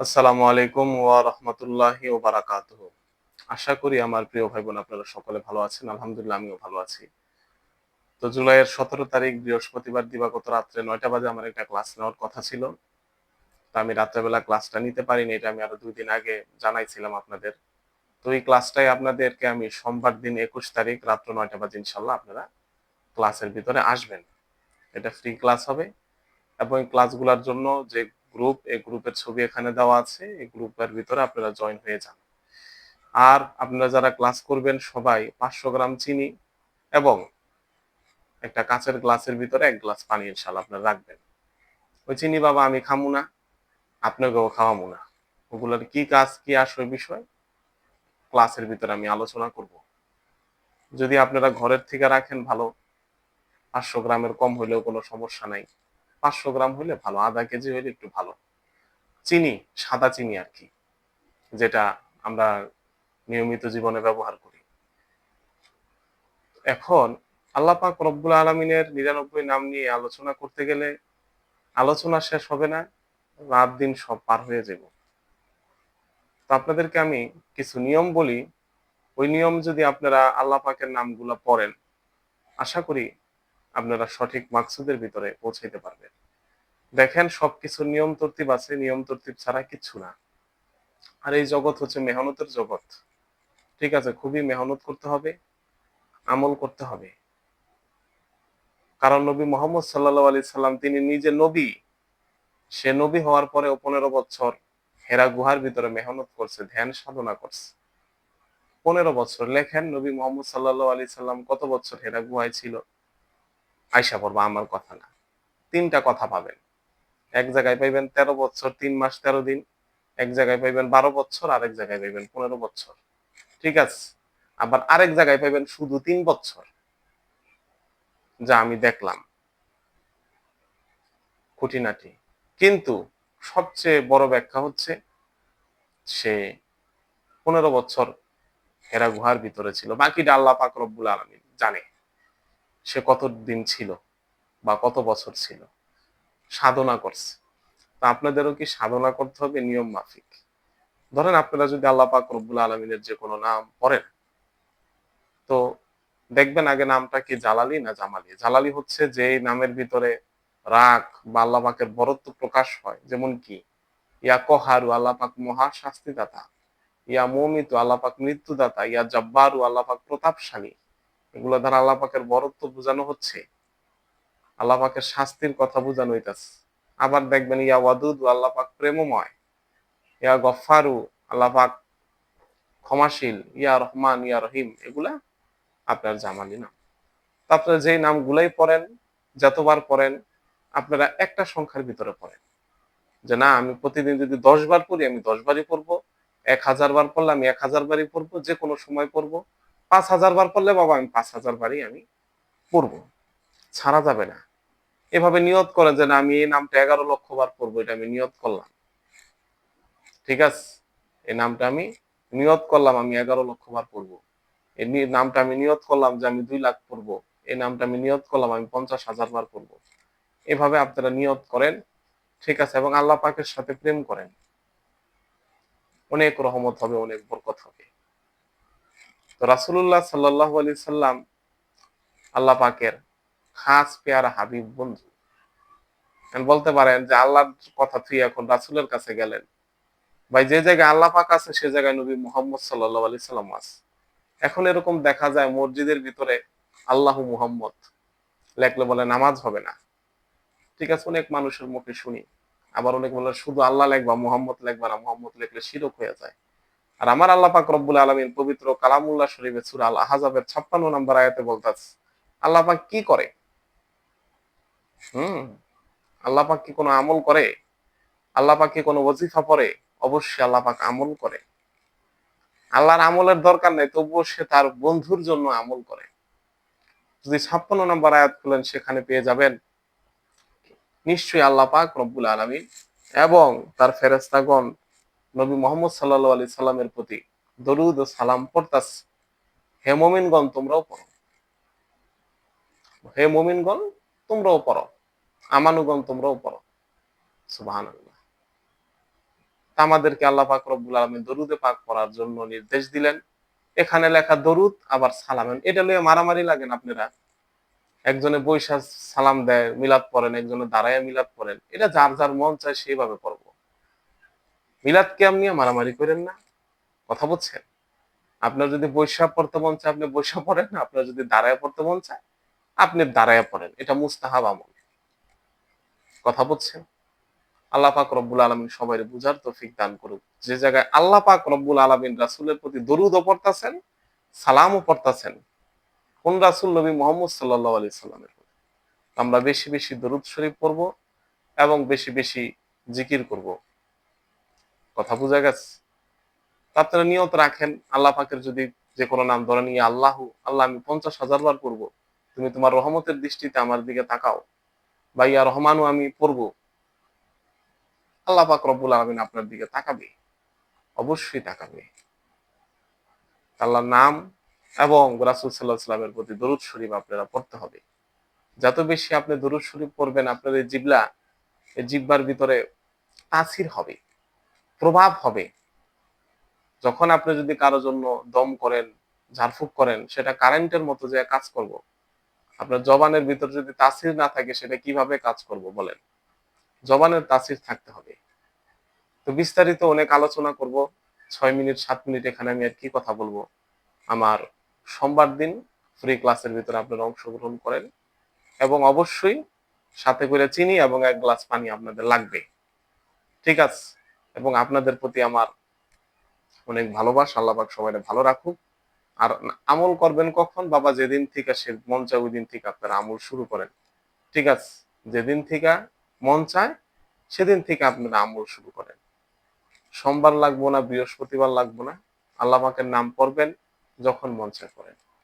আসসালামু আলাইকুম ওয়া রাহমাতুল্লাহি ওয়া বারাকাতুহু। আশা করি আমার প্রিয় ভাই বোন আপনারা সকলে ভালো আছেন, আলহামদুলিল্লাহ আমিও ভালো আছি। তো জুলাইয়ের সতেরো তারিখ বৃহস্পতিবার দিবাগত রাত্রে নয়টা বাজে আমার একটা ক্লাস নেওয়ার কথা ছিল। তা আমি রাত্রেবেলা ক্লাসটা নিতে পারিনি, এটা আমি আরও দুই দিন আগে জানাইছিলাম আপনাদের। তো এই ক্লাসটাই আপনাদেরকে আমি সোমবার দিন একুশ তারিখ রাত্র নয়টা বাজে ইনশাল্লাহ আপনারা ক্লাসের ভিতরে আসবেন। এটা ফ্রি ক্লাস হবে এবং ক্লাসগুলোর জন্য যে গ্রুপ এই গ্রুপের ছবি এখানে দেওয়া আছে, এই গ্রুপের ভিতরে আপনারা জয়েন হয়ে যান। আর আপনারা যারা ক্লাস করবেন সবাই পাঁচশো গ্রাম চিনি এবং একটা কাঁচের গ্লাসের ভিতরে এক গ্লাস পানি ইনশাল্লাহ আপনারা রাখবেন। ওই চিনি বাবা আমি খামু না, আপনাকেও খাওয়াবো না। ওগুলোর কি কাজ, কি আসবে বিষয় ক্লাসের ভিতরে আমি আলোচনা করব। যদি আপনারা ঘরের থেকে রাখেন ভালো, পাঁচশো গ্রামের কম হইলেও কোনো সমস্যা নাই। পাঁচশো গ্রাম হলে ভালো, আধা কেজি হলে একটু ভালো। চিনি, সাদা চিনি আর কি, যেটা আমরা নিয়মিত জীবনে ব্যবহার করি। এখন আল্লাহ পাক রব্বুল আলমিনের নিরানব্বই নাম নিয়ে আলোচনা করতে গেলে আলোচনা শেষ হবে না, রাত দিন সব পার হয়ে যাব। তো আপনাদেরকে আমি কিছু নিয়ম বলি। ওই নিয়ম যদি আপনারা আল্লাহ পাকের নামগুলো পড়েন, আশা করি আপনারা সঠিক মাকসুদের ভিতরে পৌঁছাইতে পারবেন। দেখেন, সবকিছু নিয়ম তরতিব আছে, নিয়ম তরতিব ছাড়া কিচ্ছু না। আর এই জগৎ হচ্ছে মেহনতের জগৎ। ঠিক আছে, খুবই মেহনত করতে হবে, আমল করতে হবে। কারণ নবী মোহাম্মদ সাল্লাহ আলি সাল্লাম তিনি নিজে নবী। সে নবী হওয়ার পরেও পনেরো বছর হেরা গুহার ভিতরে মেহনত করছে, ধ্যান সাধনা করছে। পনেরো বছর লেখেন নবী মোহাম্মদ সাল্লাহ আলি সাল্লাম কত বছর হেরা গুহায় ছিল? আয়সা পড়বা আমার কথা না। তিনটা কথা পাবেন। এক জায়গায় পাইবেন তেরো বছর, তিন মাস, তেরো দিন। এক জায়গায় পাইবেন বারো বছর, আরেক জায়গায় পাইবেন পনেরো বছর। ঠিক আছে? আবার আরেক জায়গায় পাইবেন শুধু তিন বছর। যা আমি দেখলাম। খুঁটিনাটি। কিন্তু সবচেয়ে বড় ব্যাখ্যা হচ্ছে, সে পনেরো বছর হেরা গুহার ভিতরে ছিল। বাকিটা আল্লাহ পাক রব্বুল আলমী জানে। সে কত দিন ছিল বা কত বছর ছিল? সাধনা করছে। তা আপনাদেরও কি সাধনা করতে হবে? নিয়ম মাফিক। ধরেন আপনারা যদি আল্লাহ পাক রব্বুল আলমিনের যে কোনো নাম পড়েন, তো দেখবেন আগে নামটা কি জালালি না জামালি? জালালি হচ্ছে যে নামের ভিতরে রাগ বা আল্লাহ পাকের বরত্ব প্রকাশ হয়। যেমন কি, ইয়া কহারু আল্লাহ পাক মহা শাস্তিদাতা ইয়া মমিতু আল্লাহ পাক মৃত্যুদাতা, ইয়া জব্বারু আল্লাহ পাক প্রতাপশালী। এগুলো দ্বারা আল্লাহ পাকের বরত্ব বোঝানো হচ্ছে। আল্লাহ পাকের শাস্তির কথা বোঝানো হইতাছে। আবার দেখবেন ইয়া ওয়াদুদ, আল্লাহ পাক প্রেমময়। ইয়া গফারু আল্লাহ পাক ক্ষমাশীল। ইয়া রহমান, ইয়া রহিম, এগুলা আপনার জামালি নাম। আপনারা যেই নামগুলাই পড়েন, যতবার পড়েন, আপনারা একটা সংখ্যার ভিতরে পড়েন। যে না, আমি প্রতিদিন যদি দশ বার পড়ি, আমি দশ বারই পড়ব, এক হাজার বার পড়লে আমি এক হাজার বারই পড়ব যে কোনো সময় পড়ব। পাঁচ হাজার বার পড়লে বাবা আমি পাঁচ হাজার বারই আমি পড়ব ছাড়া যাবে না। এভাবে নিয়ত করে যে না, আমি এই নামটা এগারো লক্ষ বার পড়ব এটা আমি নিয়ত করলাম। ঠিক আছে? এই নামটা আমি নিয়ত করলাম, আমি এগারো লক্ষ বার পড়ব এই নামটা আমি নিয়ত করলাম যে আমি দুই লাখ পড়ব এই নামটা আমি নিয়ত করলাম, আমি পঞ্চাশ হাজার বার পড়ব এভাবে আপনারা নিয়ত করেন, ঠিক আছে? এবং আল্লাহ পাকের সাথে প্রেম করেন। অনেক রহমত হবে, অনেক বরকত হবে। তো রাসুল্লাহ সাল্লাহ আলি সাল্লাম আল্লাহ পাকের খাস পেয়ারা হাবিব বন্ধু। বলতে পারেন যে আল্লাহর কথা তুই এখন রাসুলের কাছে গেলেন। ভাই, যে জায়গায় আল্লাহ পাক আছে সে জায়গায় নবী মোহাম্মদ সাল্লাহ আলি সাল্লাম আছে। এখন এরকম দেখা যায় মসজিদের ভিতরে আল্লাহ মুহাম্মদ লেখলে বলে নামাজ হবে না। ঠিক আছে, অনেক মানুষের মুখে শুনি। আবার অনেক বলে শুধু আল্লাহ লেখবা, মোহাম্মদ লেখবা না, মোহাম্মদ লেখলে শিরক হয়ে যায়। আর আমার আল্লাহ পাক রব্বুল আলমিন পবিত্র কালামুল্লাহ শরীফের সুরা আল আহাজাবের ছাপ্পান্ন নম্বর আয়াতে বলতাছে, আল্লাহ পাক কি করে? হুম, আল্লাহ পাক কি কোনো আমল করে? আল্লাহ পাক কি কোনো ওজিফা পড়ে? অবশ্যই আল্লাহ পাক আমল করে। আল্লাহর আমলের দরকার নেই, তবুও সে তার বন্ধুর জন্য আমল করে। যদি ছাপ্পান্ন নম্বর আয়াত খুলেন, সেখানে পেয়ে যাবেন নিশ্চয়ই আল্লাহ পাক রব্বুল আলমী এবং তার ফেরেস্তাগণ নবী মোহাম্মদ সাল্লা আলি সাল্লামের প্রতি দরুদ ও সালাম পড়তাস। হে মোমিনগণ, তোমরাও পড়ো। হে মোমিনগণ, তোমরাও পড়ো। আমানুগণ, তোমরাও পড়ো। সুবাহ আমাদেরকে আল্লাহ পাক রব্বুল আলমী দরুদে পাক করার জন্য নির্দেশ দিলেন। এখানে লেখা দরুদ, আবার সালাম এটা লিয়ে মারামারি লাগেন আপনারা। একজনে বৈশাখ সালাম দেয়, মিলাদ পড়েন, একজনে দাঁড়ায় মিলাদ পড়েন। এটা যার যার মন চায় সেইভাবে পড়ব মিলাদকে আপনি মারামারি করেন না, কথা বলছেন আপনার যদি বৈশাখ পড়তে মন চায়, আপনি বৈশাখ পড়েন আপনার যদি দাঁড়ায় পড়তে মন চায়, আপনি দাঁড়ায় পড়েন। এটা মুস্তাহাব আমল। কথা বলছেন আল্লাহ পাক রব্বুল আলমিন সবাই বুঝার তৌফিক দান করুক। যে জায়গায় আল্লাহ পাক রব্বুল আলমিন রাসুলের প্রতি দরুদও পড়তাছেন, সালামও পড়তাছেন, কোন রাসুল নবী মোহাম্মদ সাল্লাহ আলি সাল্লামের প্রতি? আমরা বেশি বেশি দরুদ শরীফ পড়ব এবং বেশি বেশি জিকির করব। কথা বোঝা গেছে? আপনারা নিয়ত রাখেন, আল্লাহ পাকের যদি যে কোনো নাম ধরে নিয়ে, আল্লাহ আল্লাহ, আমি পঞ্চাশ হাজার বার পড়ব। তুমি তোমার রহমতের দৃষ্টিতে আমার দিকে তাকাও। বা ইয়া রহমানও আমি পড়ব। আল্লাহ পাক রব্বুল আলমিন আপনার দিকে তাকাবে। অবশ্যই তাকাবে। আল্লাহর নাম এবং রাসুল সাল্লাহ সাল্লামের প্রতি দরুদ শরীফ আপনারা পড়তে হবে। যত বেশি আপনি দরুদ শরীফ পড়বেন আপনার এই জিবলা এই জিব্বার ভিতরে তাসির হবে। প্রভাব হবে। যখন আপনি যদি কারও জন্য দম করেন, ঝাড়ফুঁক করেন, সেটা কারেন্টের মতো যে কাজ করব। আপনার জবানের ভিতর যদি তাসির না থাকে, সেটা কীভাবে কাজ করব বলেন? জবানের তাসির থাকতে হবে। তো বিস্তারিত অনেক আলোচনা করব। ছয় মিনিট, সাত মিনিট এখানে আমি আর কি কথা বলব? আমার সোমবার দিন ফ্রি ক্লাসের ভিতরে আপনারা অংশগ্রহণ করেন এবং অবশ্যই সাথে করে চিনি এবং এক গ্লাস পানি আপনাদের লাগবে। ঠিক আছে? এবং আপনাদের প্রতি আমার অনেক ভালোবাসা আল্লাহবাক সবাই ভালো রাখুক। আর আমল করবেন কখন? বাবা, যেদিন থেকে সে মন চায়, ওই দিন থেকে আপনারা আমল শুরু করেন। ঠিক আছে? যেদিন থেকে মন চায়, সেদিন থেকে আপনারা আমল শুরু করেন। সোমবার লাগবো না, বৃহস্পতিবার লাগবো না। আল্লাহ পাকের নাম পড়বেন, যখন মন চায় করেন।